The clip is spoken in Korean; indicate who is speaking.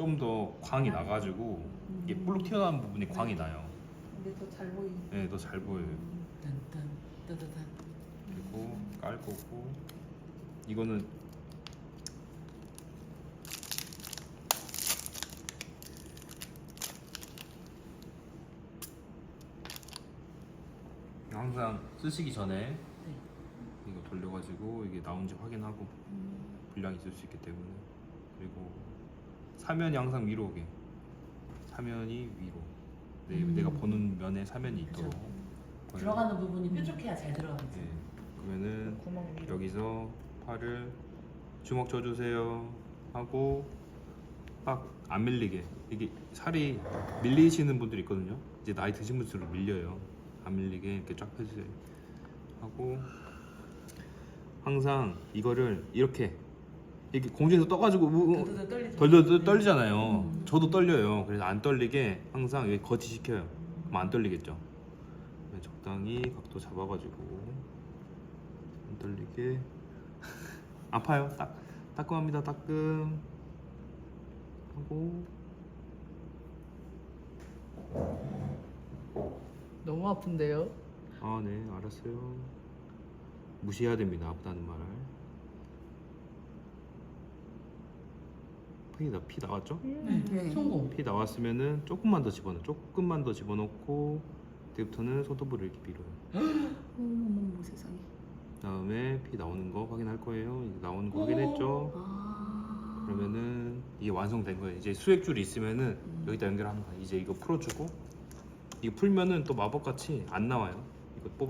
Speaker 1: 좀 더 광이 나가지고 이게 볼록 튀어나온 부분이 광이 나요.
Speaker 2: 근데 더 잘 보이.
Speaker 1: 네, 더 잘 보여요.
Speaker 3: 딴딴 따다단.
Speaker 1: 그리고 깔 거고 이거는 항상 쓰시기 전에
Speaker 3: 네.
Speaker 1: 이거 돌려가지고 이게 나온지 확인하고 분량이 있을 수 있기 때문에 그리고 사면이 항상 위로 오게 사면이 위로 내,
Speaker 3: 음.
Speaker 1: 내가 보는 면에 사면이 있도록
Speaker 3: 그죠. 들어가는 부분이 뾰족해야 잘 들어가죠.
Speaker 1: 네. 그러면은
Speaker 2: 구멍 위로.
Speaker 1: 여기서 팔을 주먹 쳐주세요 하고 딱 안 밀리게 이게 살이 밀리시는 분들이 있거든요 이제 나이 드신 분들은 밀려요 안 밀리게 이렇게 쫙 펴주세요 하고 항상 이거를 이렇게 이렇게 공중에서 떠가지고 우- 우-
Speaker 3: 더더더 떨리죠.
Speaker 1: 덜덜 떨리잖아요.
Speaker 3: 음.
Speaker 1: 저도 떨려요. 그래서 안 떨리게 항상 여기 거치시켜요. 그럼 안 떨리겠죠? 그러면 적당히 각도 잡아가지고 안 떨리게. 아파요? 딱 따끔합니다. 따끔. 하고.
Speaker 2: 너무 아픈데요?
Speaker 1: 아 네. 알았어요. 무시해야 됩니다. 아프다는 말을 피, 나, 피 나왔죠?
Speaker 3: 네. 성공.
Speaker 1: 피 나왔으면은 조금만 더 집어넣어 조금만 더 집어넣고 그때부터는 손톱으로 이렇게 밀어요
Speaker 2: 어머 세상에.
Speaker 1: 다음에 피 나오는 거 확인할 거예요 이제 나오는 거 확인했죠
Speaker 2: 아.
Speaker 1: 그러면은 이게 완성된 거예요 이제 수액줄이 있으면은 여기다 연결하면 돼 이제 이거 풀어주고 이거 풀면은 또 마법같이 안 나와요 이거 뽑아